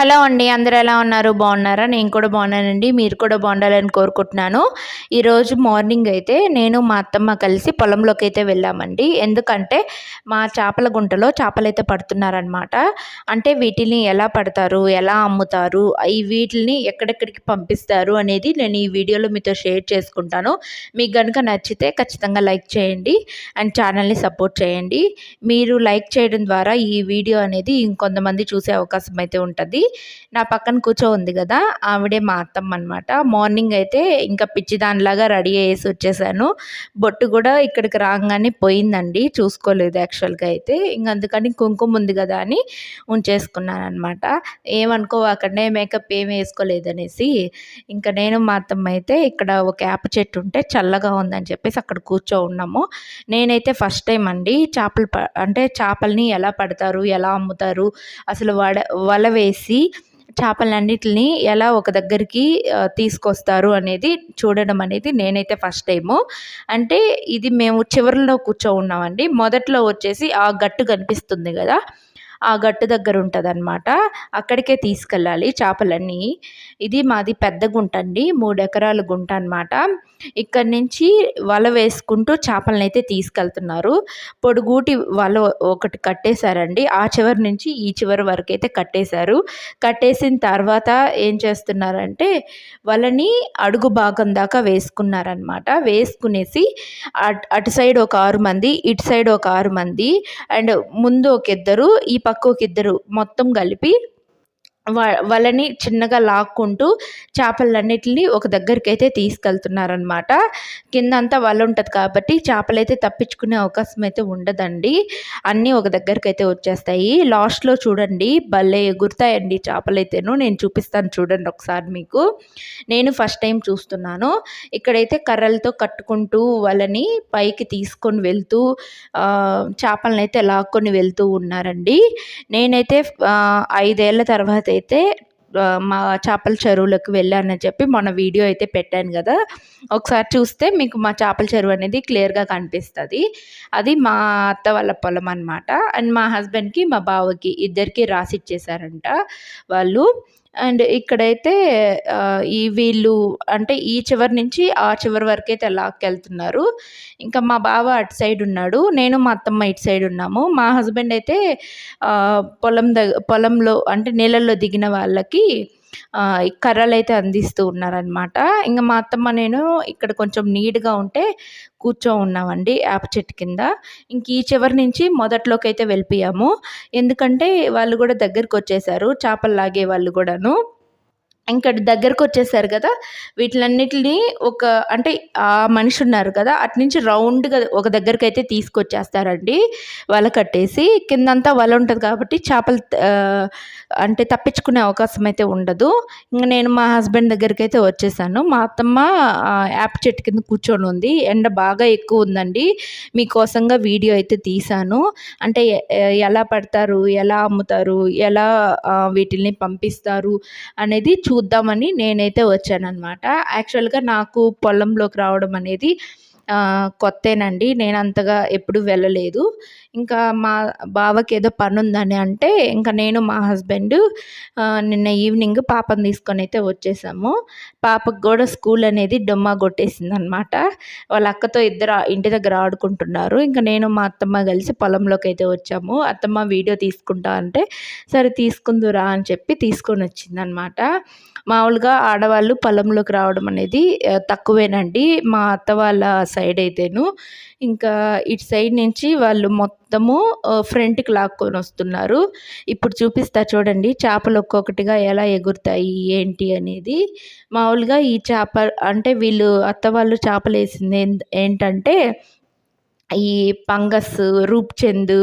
Hello అండి అందరు ఎలా ఉన్నారు? బాగున్నారా? నేను కూడా బాగున్నానండి మీరు కూడా బాగుండాలని కోరుకుంటున్నాను. ఈరోజు మార్నింగ్ అయితే నేను మా అత్తమ్మ కలిసి పొలంలోకి అయితే వెళ్ళామండి. ఎందుకంటే మా చేపల గుంటలో చేపలు అయితే పడుతున్నారనమాట అంటే వీటిని ఎలా పడతారు? ఎలా అమ్ముతారు? ఈ వీటిని ఎక్కడెక్కడికి పంపిస్తారు అనేది నేను ఈ వీడియోలో మీతో షేర్ చేసుకుంటాను. మీకు కనుక నచ్చితే ఖచ్చితంగా లైక్ చేయండి అండ్ ఛానల్ని సపోర్ట్ చేయండి. మీరు లైక్ చేయడం ద్వారా ఈ వీడియో అనేది ఇంకొంతమంది చూసే అవకాశం అయితే ఉంటుంది. నా పక్కన కూర్చో ఉంది కదా ఆవిడే మా అత్తమ్మ అనమాట మార్నింగ్ అయితే ఇంకా పిచ్చి దానిలాగా రెడీ అయ్యేసి వచ్చేసాను. బొట్టు కూడా ఇక్కడికి రాగానే పోయిందండి చూసుకోలేదు యాక్చువల్గా అయితే. ఇంక అందుకని కుంకుమ ఉంది కదా అని ఉంచేసుకున్నాను అనమాట అక్కడనే మేకప్ ఏం వేసుకోలేదనేసి. ఇంకా నేను మా అత్తమ్మ అయితే ఇక్కడ ఒక యాప చెట్టు ఉంటే చల్లగా ఉందని చెప్పేసి అక్కడ కూర్చో ఉన్నాము. నేనైతే ఫస్ట్ టైం అండి చేపలు ప అంటే చేపల్ని ఎలా పడతారు ఎలా అమ్ముతారు అసలు వడ వల వేసి చేపలన్నిటిని ఎలా ఒక దగ్గరికి తీసుకొస్తారు అనేది చూడడం అనేది నేనైతే ఫస్ట్ టైము. అంటే ఇది మేము చివరిలో కూర్చో ఉన్నామండి. మొదట్లో వచ్చేసి ఆ గట్టు కనిపిస్తుంది కదా. ఆ గట్టు దగ్గర ఉంటుంది అక్కడికే తీసుకెళ్ళాలి చేపలన్నీ. ఇది మాది పెద్ద గుంట అండి మూడు ఎకరాల గుంట అనమాట ఇక్కడ నుంచి వల వేసుకుంటూ చేపలను అయితే తీసుకెళ్తున్నారు. పొడుగూటి వల ఒకటి కట్టేశారండి. ఆ చివరి నుంచి ఈ చివరి వరకు అయితే కట్టేశారు. కట్టేసిన తర్వాత ఏం చేస్తున్నారంటే వలని అడుగు భాగం దాకా వేసుకున్నారనమాట వేసుకునేసి అటు సైడ్ ఒక ఆరు మంది ఇటు సైడ్ ఒక ఆరు మంది అండ్ ముందు ఒక ఇద్దరు ఈ పక్క ఇద్దరు మొత్తం కలిపి వ వలని చిన్నగా లాక్కుంటూ చేపలన్నిటిని ఒక దగ్గరికి అయితే తీసుకెళ్తున్నారనమాట కిందంతా వల ఉంటుంది కాబట్టి చేపలైతే తప్పించుకునే అవకాశం అయితే ఉండదండి. అన్నీ ఒక దగ్గరికి అయితే వచ్చేస్తాయి. లాస్ట్లో చూడండి భలే ఎగురుతాయండి చేపలైతేను. నేను చూపిస్తాను చూడండి ఒకసారి మీకు. నేను ఫస్ట్ టైం చూస్తున్నాను. ఇక్కడైతే కర్రలతో కట్టుకుంటూ వలని పైకి తీసుకొని వెళ్తూ ఆ, చేపలను అయితే లాక్కొని వెళ్తూ ఉన్నారండి. నేనైతే ఐదేళ్ళ తర్వాత అయితే మా చేపల చెరువులకు వెళ్ళానని చెప్పి మొన్న వీడియో అయితే పెట్టాను కదా. ఒకసారి చూస్తే మీకు మా చేపల చెరువు అనేది క్లియర్గా కనిపిస్తుంది. అది మా అత్త వాళ్ళ పొలం అనమాట అండ్ మా హస్బెండ్కి మా బావకి ఇద్దరికి రాసిచ్చేసారంట వాళ్ళు. అండ్ ఇక్కడైతే ఈ వీళ్ళు అంటే ఈ చివరి నుంచి ఆ చివరి వరకు అయితే లాక్కెళ్తున్నారు. ఇంకా మా బావ అటు సైడ్ ఉన్నాడు నేను మా అత్తమ్మ ఇటు సైడ్ ఉన్నాము. మా హస్బెండ్ అయితే పొలం దగ్గ పొలంలో అంటే నీళ్ళల్లో దిగిన వాళ్ళకి కర్రలు అయితే అందిస్తూ ఉన్నారనమాట ఇంకా మా అత్తమ్మ నేను ఇక్కడ కొంచెం నీట్గా ఉంటే కూర్చో ఉన్నామండి యాప్ చెట్టు కింద. ఇంక ఈ చివరి నుంచి మొదట్లోకి అయితే వెళ్ళిపోయాము. ఎందుకంటే వాళ్ళు కూడా దగ్గరికి వచ్చేసారు చేపలు లాగే వాళ్ళు కూడాను. ఇంకా దగ్గరకు వచ్చేసారు కదా వీటిలన్నిటిని ఒక అంటే ఆ మనిషి ఉన్నారు కదా అటు నుంచి రౌండ్గా ఒక దగ్గరికి అయితే తీసుకొచ్చేస్తారండి వల కట్టేసి కిందంతా వల ఉంటుంది కాబట్టి చేపలు అంటే తప్పించుకునే అవకాశం అయితే ఉండదు. ఇంకా నేను మా హస్బెండ్ దగ్గరికి అయితే వచ్చేసాను. మా అత్తమ్మ యాప్ చెట్టు కింద కూర్చొని ఉంది. ఎండ బాగా ఎక్కువ ఉందండి. మీకోసంగా వీడియో అయితే తీశాను. అంటే ఎలా పడతారు ఎలా అమ్ముతారు ఎలా వీటిల్ని పంపిస్తారు అనేది చూ చూద్దామని నేనైతే వచ్చానమాట యాక్చువల్గా నాకు పొలంలోకి రావడం అనేది కొత్తేనండి. నేను అంతగా ఎప్పుడు వెళ్ళలేదు. ఇంకా మా బావకి ఏదో పని ఉందని అంటే ఇంకా నేను మా హస్బెండ్ నిన్న ఈవినింగ్ పాపని తీసుకొని అయితే వచ్చేసాము. పాపకు కూడా స్కూల్ అనేది డొమ్మ కొట్టేసింది అనమాట వాళ్ళ అక్కతో ఇద్దరు ఇంటి దగ్గర ఆడుకుంటున్నారు. ఇంకా నేను మా అత్తమ్మ కలిసి పొలంలోకి అయితే వచ్చాము. అత్తమ్మ వీడియో తీసుకుంటా అంటే సరే తీసుకుందురా అని చెప్పి తీసుకొని వచ్చిందనమాట. మామూలుగా ఆడవాళ్ళు పొలంలోకి రావడం అనేది తక్కువేనండి. మా అత్త వాళ్ళ సైడ్ అయితేను. ఇంకా ఇటు సైడ్ నుంచి వాళ్ళు మొత్తము ఫ్రంట్కి లాక్కొని వస్తున్నారు. ఇప్పుడు చూపిస్తా చూడండి చేపలు ఒక్కొక్కటిగా ఎలా ఎగురుతాయి ఏంటి అనేది. మామూలుగా ఈ చేప అంటే వీళ్ళు అత్త వాళ్ళు చేపలు వేసింది ఏంటంటే ఈ పంగస్ రూప్చంద్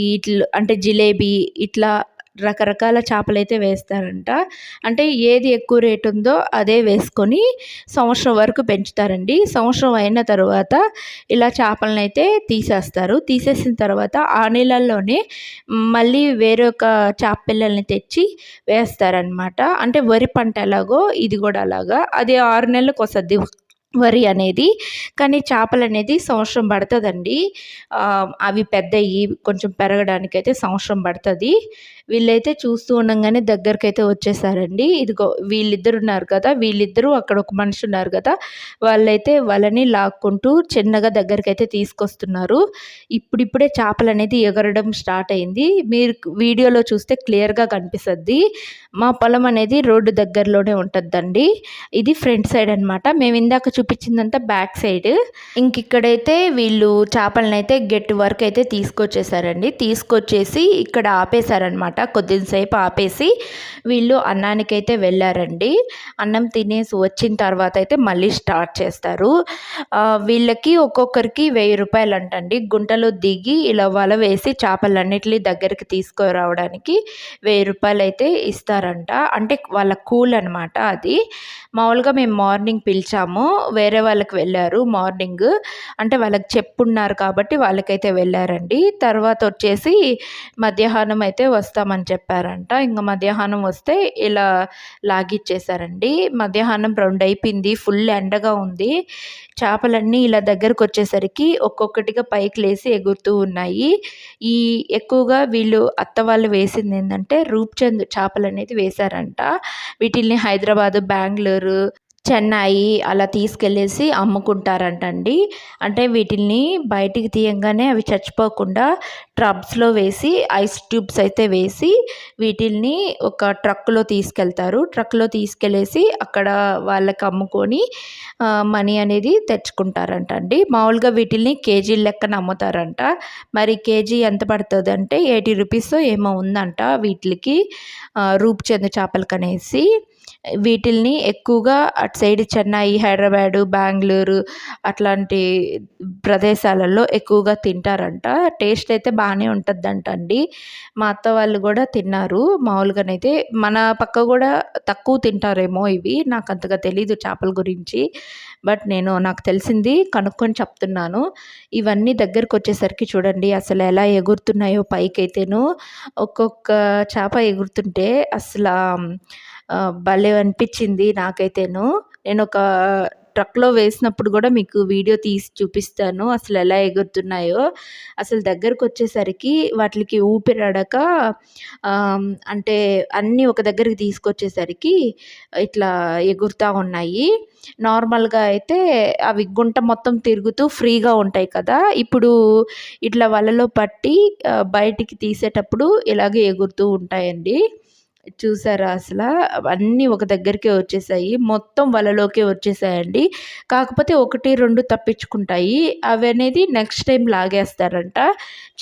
ఇట్లా అంటే జిలేబీ ఇట్లా రకరకాల చేపలు అయితే వేస్తారంట. అంటే ఏది ఎక్కువ రేటు ఉందో అదే వేసుకొని సంవత్సరం వరకు పెంచుతారండి. సంవత్సరం అయిన తర్వాత ఇలా చేపలను అయితే తీసేస్తారు. తీసేసిన తర్వాత ఆ నీళ్ళల్లోనే మళ్ళీ వేరొక చేప పిల్లల్ని తెచ్చి వేస్తారనమాట అంటే వరి పంట ఎలాగో ఇది కూడా అలాగా. అది ఆరు నెలలకు వస్తుంది వరి అనేది. కానీ చేపలు అనేది సంవత్సరం పడుతుందండి. అవి పెద్దవి కొంచెం పెరగడానికి అయితే సంవత్సరం పడుతుంది. వీళ్ళైతే చూస్తూ ఉండంగానే దగ్గరకైతే వచ్చేసారండి. ఇదిగో వీళ్ళిద్దరు ఉన్నారు కదా వీళ్ళిద్దరూ అక్కడ ఒక మనిషి ఉన్నారు కదా వాళ్ళైతే వాళ్ళని లాక్కుంటూ చిన్నగా దగ్గరికి అయితే తీసుకొస్తున్నారు. ఇప్పుడిప్పుడే చేపలు అనేది ఎగరడం స్టార్ట్ అయింది. మీరు వీడియోలో చూస్తే క్లియర్గా కనిపిస్తుంది. మా పొలం అనేది రోడ్డు దగ్గరలోనే ఉంటుందండి. ఇది ఫ్రంట్ సైడ్ అనమాట మేము ఇందాక చూపించిందంతా బ్యాక్ సైడ్. ఇంక ఇక్కడైతే వీళ్ళు చేపలను అయితే గెట్ వరకు అయితే తీసుకొచ్చేసారండి. తీసుకొచ్చేసి ఇక్కడ ఆపేశారనమాట కొద్దిసేపు ఆపేసి వీళ్ళు అన్నానికైతే వెళ్ళారండి. అన్నం తినేసి వచ్చిన తర్వాత అయితే మళ్ళీ స్టార్ట్ చేస్తారు. వీళ్ళకి ఒక్కొక్కరికి వెయ్యి రూపాయలు అంటండి గుంటలో దిగి ఇలా వల వేసి చేపలన్నిటి దగ్గరికి తీసుకురావడానికి వెయ్యి రూపాయలు అయితే ఇస్తారంట. అంటే వాళ్ళ కూల్ అనమాట అది. మామూలుగా మేము మార్నింగ్ పిలిచాము. వేరే వాళ్ళకి వెళ్ళారు మార్నింగ్. అంటే వాళ్ళకి చెప్పున్నారు కాబట్టి వాళ్ళకైతే వెళ్ళారండి. తర్వాత వచ్చేసి మధ్యాహ్నం అయితే వస్తామని చెప్పారంట. ఇంకా మధ్యాహ్నం వస్తే ఇలా లాగిచ్చేసారండి మధ్యాహ్నం రెండు అయిపోయింది ఫుల్ ఎండగా ఉంది. చేపలన్నీ ఇలా దగ్గరకు వచ్చేసరికి ఒక్కొక్కటిగా పైకి లేసి ఎగురుతూ ఉన్నాయి. ఈ ఎక్కువగా వీళ్ళు అత్త వాళ్ళు వేసింది ఏంటంటే రూప్చంద్ చేపలు అనేది వేశారంట. వీటిల్ని హైదరాబాదు బెంగళూరు చెన్నై అలా తీసుకెళ్ళేసి అమ్ముకుంటారంటండి. అంటే వీటిల్ని బయటికి తీయంగానే అవి చచ్చిపోకుండా ట్రబ్స్లో వేసి ఐస్ ట్యూబ్స్ అయితే వేసి వీటిల్ని ఒక ట్రక్లో తీసుకెళ్తారు. ట్రక్లో తీసుకెళ్ళేసి అక్కడ వాళ్ళకి అమ్ముకొని మనీ అనేది తెచ్చుకుంటారంట అండి మామూలుగా వీటిల్ని కేజీ లెక్కన అమ్ముతారంట. మరి కేజీ ఎంత పడుతుంది అంటే ఎయిటీ రూపీస్ ఏమో ఉందంట వీటికి రూప్చంద్ చేపలకి అనేసి వీటిల్ని ఎక్కువగా అటు సైడ్ చెన్నై హైదరాబాదు బెంగళూరు అట్లాంటి ప్రదేశాలలో ఎక్కువగా తింటారంట. టేస్ట్ అయితే బాగానే ఉంటుందంట అండి మా అత్త వాళ్ళు కూడా తిన్నారు. మామూలుగానైతే మన పక్క కూడా తక్కువ తింటారేమో ఇవి. నాకు అంతగా తెలీదు చేపల గురించి. బట్ నేను నాకు తెలిసింది కనుక్కొని చెప్తున్నాను. ఇవన్నీ దగ్గరకు వచ్చేసరికి చూడండి అసలు ఎలా ఎగురుతున్నాయో పైకైతేను. ఒక్కొక్క చేప ఎగురుతుంటే అసలు భలే అనిపించింది నాకైతేను. నేను ఒక ట్రక్లో వేసినప్పుడు కూడా మీకు వీడియో తీసి చూపిస్తాను అసలు ఎలా ఎగురుతున్నాయో. అసలు దగ్గరకు వచ్చేసరికి వాటికి ఊపిరాడక అంటే అన్నీ ఒక దగ్గరికి తీసుకొచ్చేసరికి ఇట్లా ఎగురుతూ ఉన్నాయి. నార్మల్గా అయితే అవి గుంట మొత్తం తిరుగుతూ ఫ్రీగా ఉంటాయి కదా. ఇప్పుడు ఇట్లా వలలో పట్టి బయటికి తీసేటప్పుడు ఇలాగే ఎగురుతూ ఉంటాయండి. చూసారా అసలు? అన్నీ ఒక దగ్గరికే వచ్చేసాయి. మొత్తం వలలోకే వచ్చేసాయండి. కాకపోతే ఒకటి రెండు తప్పించుకుంటాయి. అవి అనేది నెక్స్ట్ టైం లాగేస్తారంట.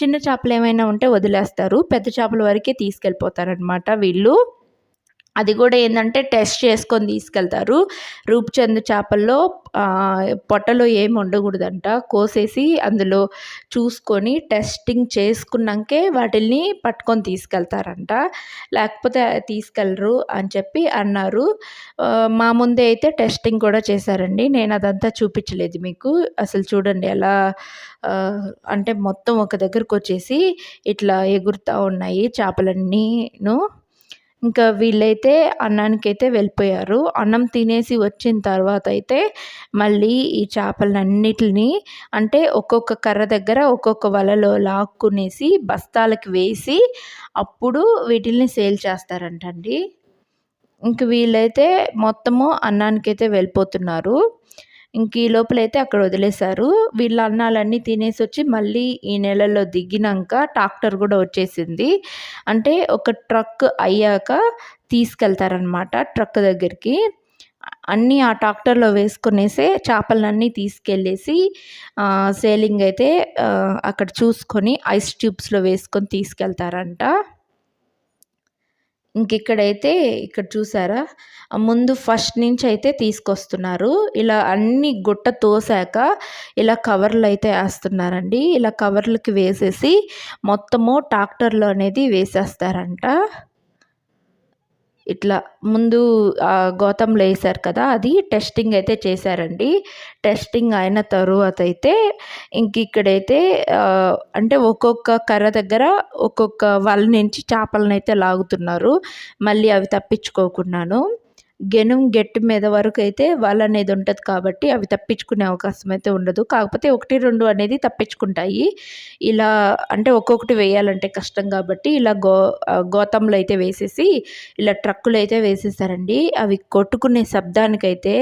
చిన్న చేపలు ఏమైనా ఉంటే వదిలేస్తారు. పెద్ద చేపల వరకే తీసుకెళ్ళిపోతారనమాట వీళ్ళు. అది కూడా ఏంటంటే టెస్ట్ చేసుకొని తీసుకెళ్తారు. రూపచంద్ చేపల్లో పొట్టలో ఏమి ఉండకూడదంట. కోసేసి అందులో చూసుకొని టెస్టింగ్ చేసుకున్నాకే వాటిల్ని పట్టుకొని తీసుకెళ్తారంట. లేకపోతే తీసుకెళ్ళరు అని చెప్పి అన్నారు. మా ముందే అయితే టెస్టింగ్ కూడా చేశారండి. నేను అదంతా చూపించలేదు మీకు. అసలు చూడండి ఎలా అంటే మొత్తం ఒక దగ్గరకు వచ్చేసి ఇట్లా ఎగురుతూ ఉన్నాయి చేపలన్నీను. ఇంకా వీళ్ళైతే అన్నానికైతే వెళ్ళిపోయారు. అన్నం తినేసి వచ్చిన తర్వాత అయితే మళ్ళీ ఈ చేపలన్నిటిని అంటే ఒక్కొక్క కర్ర దగ్గర ఒక్కొక్క వలలో లాక్కునేసి బస్తాలకు వేసి అప్పుడు వీటిల్ని సేల్ చేస్తారంటండి. ఇంక వీళ్ళైతే మొత్తము అన్నానికైతే వెళ్ళిపోతున్నారు. ఇంక ఈ లోపలైతే అక్కడ వదిలేశారు. వీళ్ళ అన్నాలన్నీ తినేసి వచ్చి మళ్ళీ ఈ నెలలో దిగినాక ట్రాక్టర్ కూడా వచ్చేసింది. అంటే ఒక ట్రక్ అయ్యాక తీసుకెళ్తారనమాట ట్రక్ దగ్గరికి. అన్నీ ఆ ట్రాక్టర్లో వేసుకునేసే చేపలన్నీ తీసుకెళ్ళేసి సేలింగ్ అయితే అక్కడ చూసుకొని ఐస్ ట్యూబ్స్లో వేసుకొని తీసుకెళ్తారంట. ఇంక ఇక్కడైతే ఇక్కడ చూసారా? ముందు ఫస్ట్ నుంచి అయితే తీసుకొస్తున్నారు. ఇలా అన్ని గుట్ట తోసాక ఇలా కవర్లు అయితే వేస్తున్నారండి ఇలా కవర్లకి వేసేసి మొత్తము ట్రాక్టర్లో అనేది వేసేస్తారంట. ఇట్లా ముందు గోతంలో వేసారు కదా అది టెస్టింగ్ అయితే చేశారండి. టెస్టింగ్ అయిన తరువాత అయితే ఇంక ఇక్కడైతే అంటే ఒక్కొక్క కర్ర దగ్గర ఒక్కొక్క వల నుంచి చేపలను అయితే లాగుతున్నారు. మళ్ళీ అవి తప్పించుకోకుండాను గెనుం గెట్టు మీద వరకు అయితే వల అనేది ఉంటుంది కాబట్టి అవి తప్పించుకునే అవకాశం అయితే ఉండదు. కాకపోతే ఒకటి రెండు అనేది తప్పించుకుంటాయి. ఇలా అంటే ఒక్కొక్కటి వేయాలంటే కష్టం కాబట్టి ఇలా గో గోతంలో అయితే వేసేసి ఇలా ట్రక్కులు అయితే వేసేసారండి అవి కొట్టుకునే శబ్దానికైతే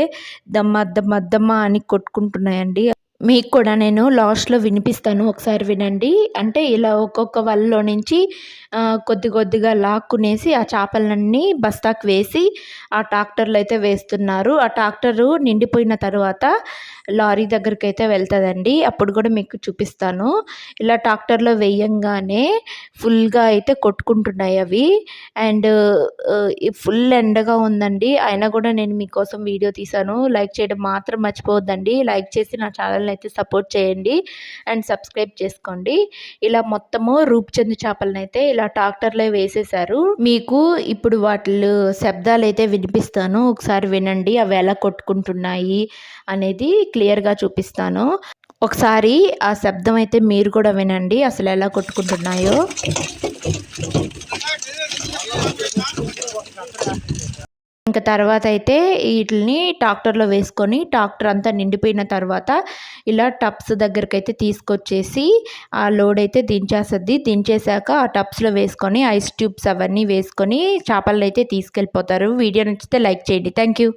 దమ్మ దమ్మ దమ్మ అని కొట్టుకుంటున్నాయండి. మీకు కూడా నేను లాస్ట్లో వినిపిస్తాను ఒకసారి వినండి. అంటే ఇలా ఒక్కొక్క వలలో నుంచి కొద్ది కొద్దిగా లాక్కునేసి ఆ చేపలన్నీ బస్తాకు వేసి ఆ ట్రాక్టర్లు అయితే వేస్తున్నారు. ఆ ట్రాక్టరు నిండిపోయిన తర్వాత లారీ దగ్గరికి అయితే వెళ్తుందండి. అప్పుడు కూడా మీకు చూపిస్తాను. ఇలా ట్రాక్టర్లో వేయంగానే ఫుల్గా అయితే కొట్టుకుంటున్నాయి అవి. అండ్ ఫుల్ ఎండగా ఉందండి. అయినా కూడా నేను మీకోసం వీడియో తీశాను. లైక్ చేయడం మాత్రం మర్చిపోవద్దండి. లైక్ చేసి నా అయితే సపోర్ట్ చేయండి అండ్ సబ్స్క్రైబ్ చేసుకోండి. ఇలా మొత్తము రూప్చంద్ చేపలను అయితే ఇలా ట్రాక్టర్లో వేసేసారు. మీకు ఇప్పుడు వాటి శబ్దాలు అయితే వినిపిస్తాను. ఒకసారి వినండి అవి ఎలా కొట్టుకుంటున్నాయి అనేది క్లియర్గా చూపిస్తాను. ఒకసారి ఆ శబ్దం అయితే మీరు కూడా వినండి అసలు ఎలా కొట్టుకుంటున్నాయో. ఇంకా తర్వాత అయితే వీటిని ట్రాక్టర్లో వేసుకొని ట్రాక్టర్ అంతా నిండిపోయిన తర్వాత ఇలా టప్స్ దగ్గరికి అయితే తీసుకొచ్చేసి ఆ లోడ్ అయితే దించేస్తుంది. దించేసాక ఆ టప్స్లో వేసుకొని ఐస్ ట్యూబ్స్ అవన్నీ వేసుకొని చేపలను అయితే తీసుకెళ్ళిపోతారు. వీడియో నచ్చితే లైక్ చేయండి. Thank you